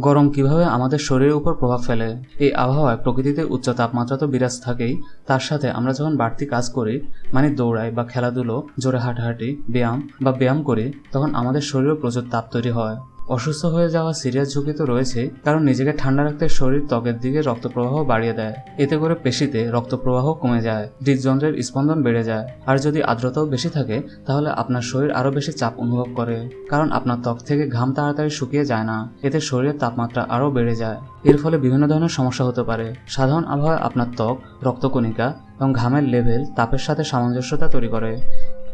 গরম কীভাবে আমাদের শরীরের উপর প্রভাব ফেলে? এই আবহাওয়ায় প্রকৃতিতে উচ্চ তাপমাত্রা তো বিরাজ থাকেই। তার সাথে আমরা যখন বাড়তি কাজ করি মানে দৌড়াই বা খেলাধুলো, জোরে হাঁটাহাঁটি, ব্যায়াম বা ব্যায়াম করি, তখন আমাদের শরীরেও প্রচুর তাপ তৈরি হয়। অসুস্থ হয়ে যাওয়া সিরিয়াস ঝুঁকি তো রয়েছে, কারণ নিজেকে ঠান্ডা রাখতে শরীর ত্বকের দিকে রক্ত প্রবাহ বাড়িয়ে দেয়। এতে করে পেশিতে রক্ত প্রবাহ কমে যায়, হৃদযন্ত্রের স্পন্দন বেড়ে যায়। আর যদি আর্দ্রতাও বেশি থাকে, তাহলে আপনার শরীর আরও বেশি চাপ অনুভব করে, কারণ আপনার ত্বক থেকে ঘাম তাড়াতাড়ি শুকিয়ে যায় না। এতে শরীরের তাপমাত্রা আরও বেড়ে যায়। এর ফলে বিভিন্ন ধরনের সমস্যা হতে পারে। সাধারণ আবহাওয়ায় আপনার ত্বক, রক্তকণিকা এবং ঘামের লেভেল তাপের সাথে সামঞ্জস্যতা তৈরি করে।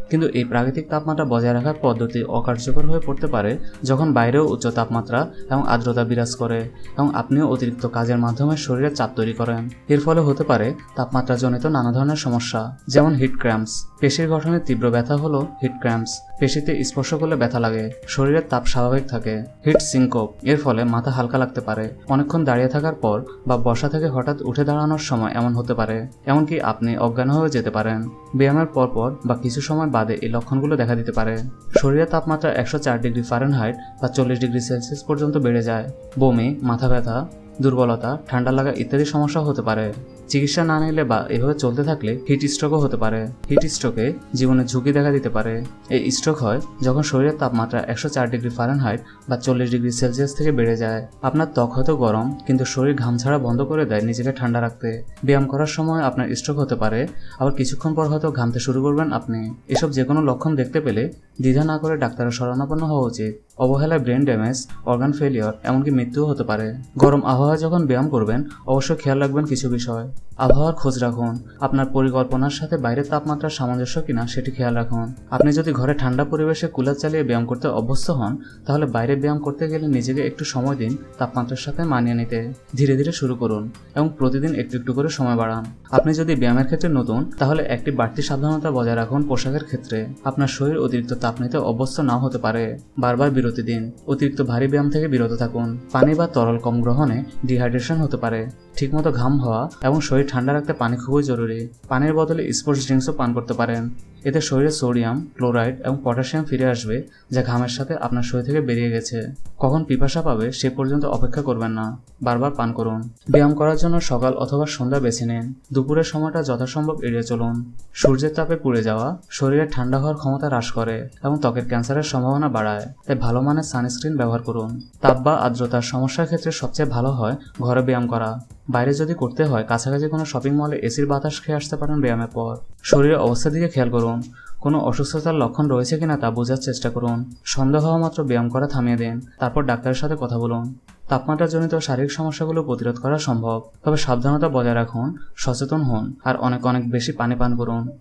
কিন্তু এই প্রাকৃতিক তাপমাত্রা বজায় রাখার পদ্ধতি অকার্যকর হয়ে পড়তে পারে যখন বাইরেও উচ্চ তাপমাত্রা এবং আর্দ্রতা বিরাজ করে এবং আপনিও অতিরিক্ত কাজের মাধ্যমে শরীরে চাপ তৈরি করেন। এর ফলে হতে পারে তাপমাত্রাজনিত নানা ধরনের সমস্যা, যেমন হিট ক্র্যাম্পস পেশির গঠনের তীব্র ব্যথা হলো হিট ক্র্যাম্পস পেশিতে স্পর্শ করলে ব্যথা লাগে, শরীরের তাপ স্বাভাবিক থাকে, হিট সিঙ্কোপ এর ফলে মাথা হালকা লাগতে পারে। অনেকক্ষণ দাঁড়িয়ে থাকার পর বা বসা থেকে হঠাৎ উঠে দাঁড়ানোর সময় এমন হতে পারে, এমনকি আপনি অজ্ঞান হয়ে যেতে পারেন। ব্যায়ামের পরপর বা কিছু সময় বাদে এই লক্ষণগুলো দেখা দিতে পারে। শরীরের তাপমাত্রা একশো চার ডিগ্রি ফারেনহাইট বা চল্লিশ ডিগ্রি সেলসিয়াস পর্যন্ত বেড়ে যায়। বমি, মাথা ব্যথা, দুর্বলতা, ঠান্ডা লাগা ইত্যাদি সমস্যা হতে পারে। চিকিৎসা না নিলে বা এভাবে চলতে থাকলে হিট স্ট্রোকও হতে পারে। হিট স্ট্রোকে জীবনের ঝুঁকি দেখা দিতে পারে। এই স্ট্রোক হয় যখন শরীরের তাপমাত্রা একশো চার ডিগ্রি ফারেনহাইট বা চল্লিশ ডিগ্রি সেলসিয়াস থেকে বেড়ে যায়। আপনার ত্বক হয়তো গরম, কিন্তু শরীর ঘাম ছাড়া বন্ধ করে দেয় নিজেকে ঠান্ডা রাখতে। ব্যায়াম করার সময় আপনার স্ট্রোক হতে পারে, আবার কিছুক্ষণ পর হয়তো ঘামতে শুরু করবেন আপনি। এসব যে কোনো লক্ষণ দেখতে পেলে দ্বিধা না করে ডাক্তারের শরণাপন্ন হওয়া উচিত। অবহেলায় ব্রেন ড্যামেজ অর্গান ফেলিওর এমনকি মৃত্যুও হতে পারে। গরম আবহাওয়ায় যখন ব্যায়াম করবেন, অবশ্যই খেয়াল রাখবেন কিছু বিষয়। আবহাওয়ার খোঁজ রাখুন। আপনার পরিকল্পনার সাথে বাইরের তাপমাত্রার সামঞ্জস্য কিনা সেটি খেয়াল রাখুন। আপনি যদি ঘরে ঠান্ডা পরিবেশে কুলার চালিয়ে ব্যায়াম করতে অভ্যস্ত হন, তাহলে বাইরে ব্যায়াম করতে গেলে নিজেকে একটু সময় দিন তাপমাত্রার সাথে মানিয়ে নিতে। ধীরে ধীরে শুরু করুন এবং প্রতিদিন একটু একটু করে সময় বাড়ান। আপনি যদি ব্যায়ামের ক্ষেত্রে নতুন, তাহলে একটি বাড়তি সাবধানতা বজায় রাখুন পোশাকের ক্ষেত্রে। আপনার শরীর অতিরিক্ত তাপ নিতে অভ্যস্ত নাও হতে পারে। বারবার বিরতি দিন। অতিরিক্ত ভারী ব্যায়াম থেকে বিরত থাকুন। পানি বা তরল কম গ্রহণে ডিহাইড্রেশন হতে পারে। ঠিকমতো ঘাম হওয়া এবং শরীর ঠান্ডা রাখতে পানি খুবই জরুরি। পানির বদলে স্পোর্টস ড্রিঙ্কসও পান করতে পারেন। এতে শরীরে সোডিয়াম, ক্লোরাইড এবং পটাশিয়াম ফিরে আসবে, যা ঘামের সাথে আপনার শরীর থেকে বেরিয়ে গেছে। কখন পিপাসা পাবে সে পর্যন্ত অপেক্ষা করবেন না। বারবার পান করুন। ব্যায়াম করার জন্য সকাল অথবা সন্ধ্যা বেছে নিন। দুপুরের সময়টা যথাসম্ভব এড়িয়ে চলুন। সূর্যের তাপে পুড়ে যাওয়া শরীরে ঠান্ডা হওয়ার ক্ষমতা হ্রাস করে এবং ত্বকের ক্যান্সারের সম্ভাবনা বাড়ায়। তাই ভালো মানের সানস্ক্রিন ব্যবহার করুন। তাপ বা আর্দ্রতার সমস্যার ক্ষেত্রে সবচেয়ে ভালো হয় ঘরে ব্যায়াম করা। বাইরে যদি করতে হয়, কাছাকাছি কোনো শপিং মলে এসির বাতাস খেয়ে আসতে পারেন ব্যায়ামের পর। শরীরের অবস্থা দিকে খেয়াল করুন। কোনো অসুস্থতার লক্ষণ রয়েছে কিনা তা বোঝার চেষ্টা করুন। সন্দেহ হওয়া মাত্র ব্যায়াম করা থামিয়ে দিন, তারপর ডাক্তারের সাথে কথা বলুন। তাপমাত্রাজনিত শারীরিক সমস্যাগুলো প্রতিরোধ করা সম্ভব। তবে সাবধানতা বজায় রাখুন, সচেতন হন, আর অনেক অনেক বেশি পানি পান করুন।